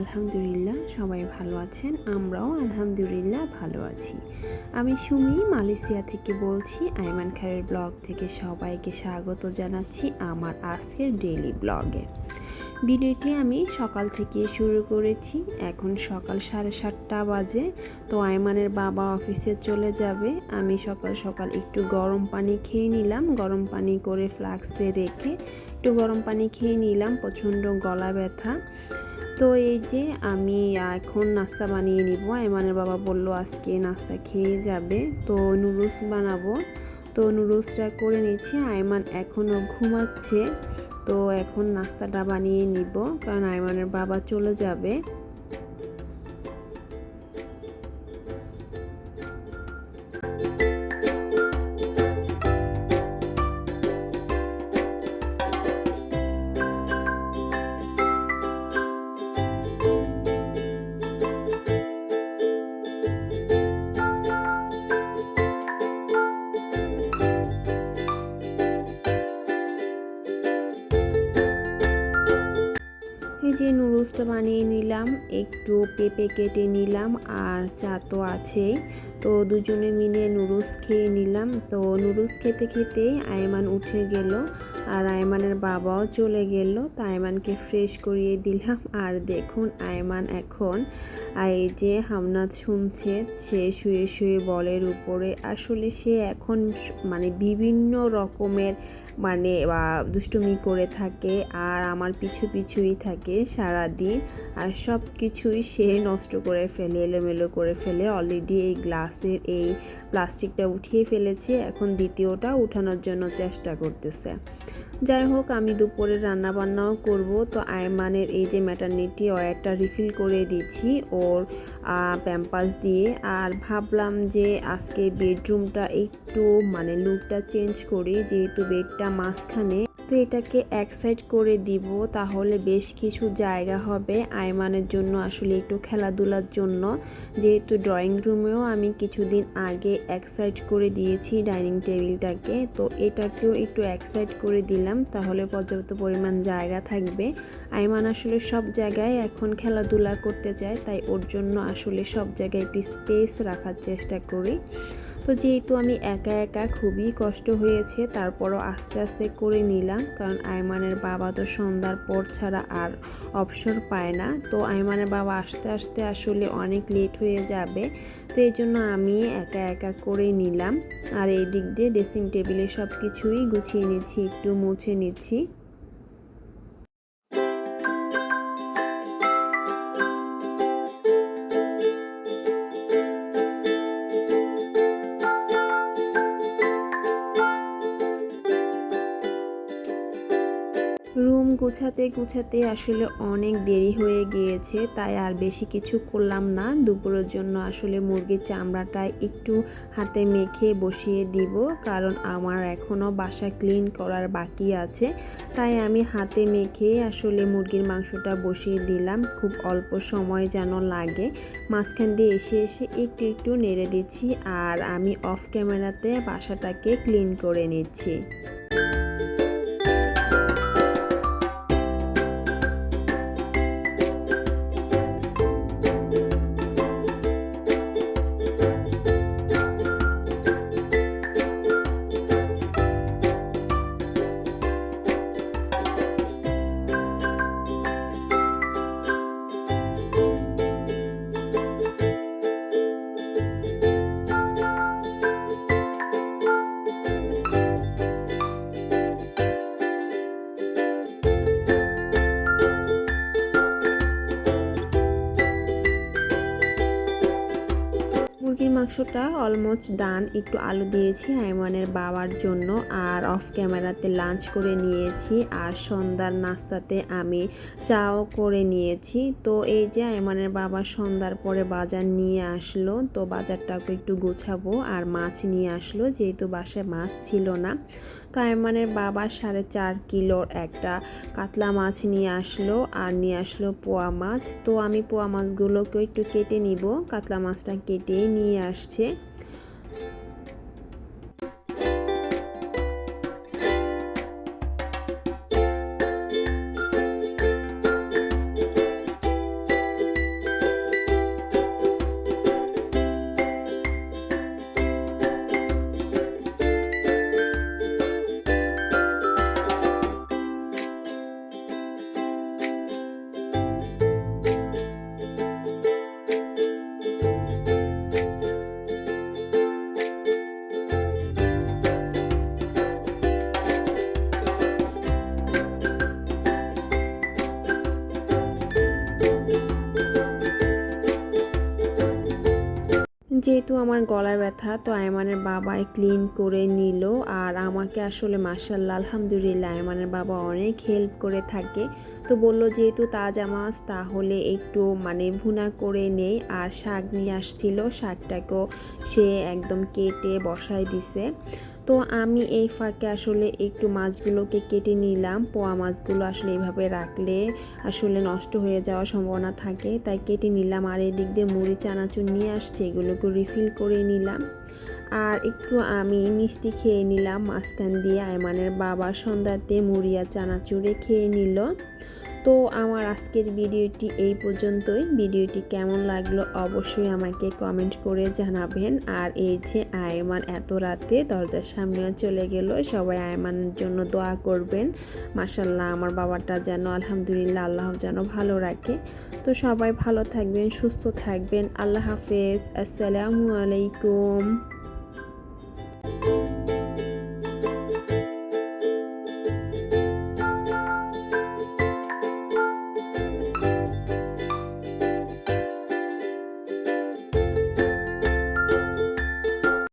আলহামদুলিল্লাহ, সবাই ভালো আছেন, আমরাও আলহামদুলিল্লাহ ভালো আছি। আমি সুমি, মালয়েশিয়া থেকে বলছি, আইমান খায়ের ব্লগ থেকে সবাইকে স্বাগত জানাচ্ছি আমার আজকের ডেইলি ব্লগে। ভিডিওটি আমি সকাল থেকে শুরু করেছি, এখন সকাল সাড়ে সাতটা বাজে, তো আয়মানের বাবা অফিসে চলে যাবে। আমি সকাল সকাল একটু গরম পানি খেয়ে নিলাম, গরম পানি করে ফ্লাক্সে রেখে একটু গরম পানি খেয়ে নিলাম, প্রচণ্ড গলা ব্যথা। তো এই যে আমি এখন নাস্তা বানিয়ে নিব। এমানের বাবা বলল, আজকে নাস্তা খেয়ে যাবে। তো নুডলস বানাবো। তো নুডলসটা করে নিচ্ছি আয়মান এখনও ঘুমাচ্ছে। তো এখন নাস্তাটা বানিয়ে নিব। কারণ আয়মানের বাবা চলে যাবে। যে নুডলসটা বানিয়ে নিলাম, একটু পেঁপে কেটে নিলাম আর চা তো আছেই। তো দুজনে মিলে নুডলস খেয়ে নিলাম। তো নুডলস খেতে খেতে আয়মান উঠে গেল আর আয়মানের বাবাও চলে গেল। তো আয়মানকে ফ্রেশ করিয়ে দিলাম। আর দেখুন আয়মান এখন এই যে হামনাথ শুনছে, সে শুয়ে শুয়ে বলের উপরে। আসলে সে এখন মানে বিভিন্ন রকমের মানে দুষ্টুমি করে থাকে আর আমার পিছু পিছুই থাকে। সারা দিন আর সব কিছুই সে নষ্ট করে ফেলে, এলোমেলো করে ফেলে। অলরেডি এই গ্লাসের, এই প্লাস্টিকটা উঠিয়ে ফেলেছে। এখন দ্বিতীয়টা উঠানোর জন্য চেষ্টা করতেছে। যাই হোক, আমি দুপুরে রান্না বান্নাও করব। তো আয়মানের এই যে ম্যাটারনিটি অয়েলটা রিফিল করে দিচ্ছি ওর প্যাম্পাস দিয়ে। আর ভাবলাম যে আজকে বেডরুমটা একটু মানে লুকটা চেঞ্জ করি, যেহেতু বেডটা মাঝখানে। তো এটাকে এক সাইড করে দিব, তাহলে বেশ কিছু জায়গা হবে আয়মানের জন্য, আসলে একটু খেলাধুলার জন্য। যেহেতু ড্রয়িং রুমেও আমি কিছুদিন আগে এক সাইড করে দিয়েছি ডাইনিং টেবিলটাকে তো এটাকেও একটু এক সাইড করে দিলাম, তাহলে পর্যাপ্ত পরিমাণ জায়গা থাকবে। আয়মান আসলে সব জায়গায় এখন খেলাধুলা করতে চায়, তাই ওর জন্য আসলে সব জায়গায় একটু স্পেস রাখার চেষ্টা করি। তো যেহেতু আমি একা একা খুবই কষ্ট হয়েছে, তারপরও আস্তে আস্তে করে নিলাম। কারণ আয়মানের বাবা তো সন্ধ্যার পর ছাড়া আর অবসর পায় না। তো আয়মানের বাবা আস্তে আস্তে আসলে অনেক লেট হয়ে যাবে। তো এই জন্য আমি একা একা করে নিলাম। আর এই দিক দিয়ে ড্রেসিং টেবিলে সব কিছুই গুছিয়ে নিচ্ছি, একটু মুছে নিচ্ছি। রুম গোছাতে গুছাতে আসলে অনেক দেরি হয়ে গিয়েছে, তাই আর বেশি কিছু করলাম না। দুপুরের জন্য আসলে মুরগির চামড়াটা একটু হাতে মেখে বসিয়ে দিব, কারণ আমার এখনও বাসা ক্লিন করার বাকি আছে। তাই আমি হাতে মেখে আসলে মুরগির মাংসটা বসিয়ে দিলাম, খুব অল্প সময় যেন লাগে। মাঝখান দিয়ে এসে এসে একটু একটু নেড়ে দিচ্ছি, আর আমি অফ ক্যামেরাতে বাসাটাকে ক্লিন করে নিচ্ছি। মাংসটা অলমোস্ট ডান একটু আলু দিয়েছি আইমানের বাবার জন্য আর অফ ক্যামেরাতে লাঞ্চ করে নিয়েছি আর সন্ধ্যার নাস্তাতে আমি চাও করে নিয়েছি। তো এই যে আইমানের বাবা সন্ধ্যার পরে বাজার নিয়ে আসলো, তো বাজারটাকে একটু গোছাবো আর মাছ নিয়ে আসলো, যেহেতু বাসায় মাছ ছিল না। তো আইমানের বাবা সাড়ে চার কিলোর একটা কাতলা মাছ নিয়ে আসলো আর নিয়ে আসলো পোয়া মাছ। তো আমি পোয়া মাছগুলোকে একটু কেটে নিব। কাতলা মাছটা কেটে নিয়ে আসছে যেহেতু আমার গলায় ব্যথা, তো আয়মানের বাবাই ক্লিন করে নিল। আর আমাকে আসলে মার্শাল্লাহ আলহামদুলিল্লাহ, আয়মানের বাবা অনেক হেল্প করে থাকে। তো বলল যেহেতু তাজা মাছ, তাহলে একটু মানে ভুনা করে নেই আর শাক নিয়ে আসছিল, শাকটাকেও সে একদম কেটে বসায় দিছে। তো আমি এই ফাঁকে আসলে একটু মাছগুলোকে কেটে নিলাম। পোয়া মাছগুলো আসলে এইভাবে রাখলে আসলে নষ্ট হয়ে যাওয়ার সম্ভাবনা থাকে। তাই কেটে নিলাম আর এদিক দিয়ে মুড়ি, চানাচুর নিয়ে আসছে, এগুলোকে রিফিল করে নিলাম। আর একটু আমি মিষ্টি খেয়ে নিলাম মাঝখান দিয়ে। আয়মানের বাবা সন্ধ্যাতে মুড়ি আর চানাচুরে খেয়ে নিল। তো আমার আজকের ভিডিওটি এই পর্যন্তই। ভিডিওটি কেমন লাগল অবশ্যই আমাকে কমেন্ট করে জানাবেন। আর এই যে আয়মান এত রাতে দরজার সামনেও চলে গেল, সবাই আয়মানের জন্য দোয়া করবেন। মাসাল্লাহ আমার বাবাটা যেন আলহামদুলিল্লাহ আল্লাহ যেন ভালো রাখে। তো সবাই ভালো থাকবেন, সুস্থ থাকবেন। আল্লাহ হাফেজ। আসসালামু আলাইকুম।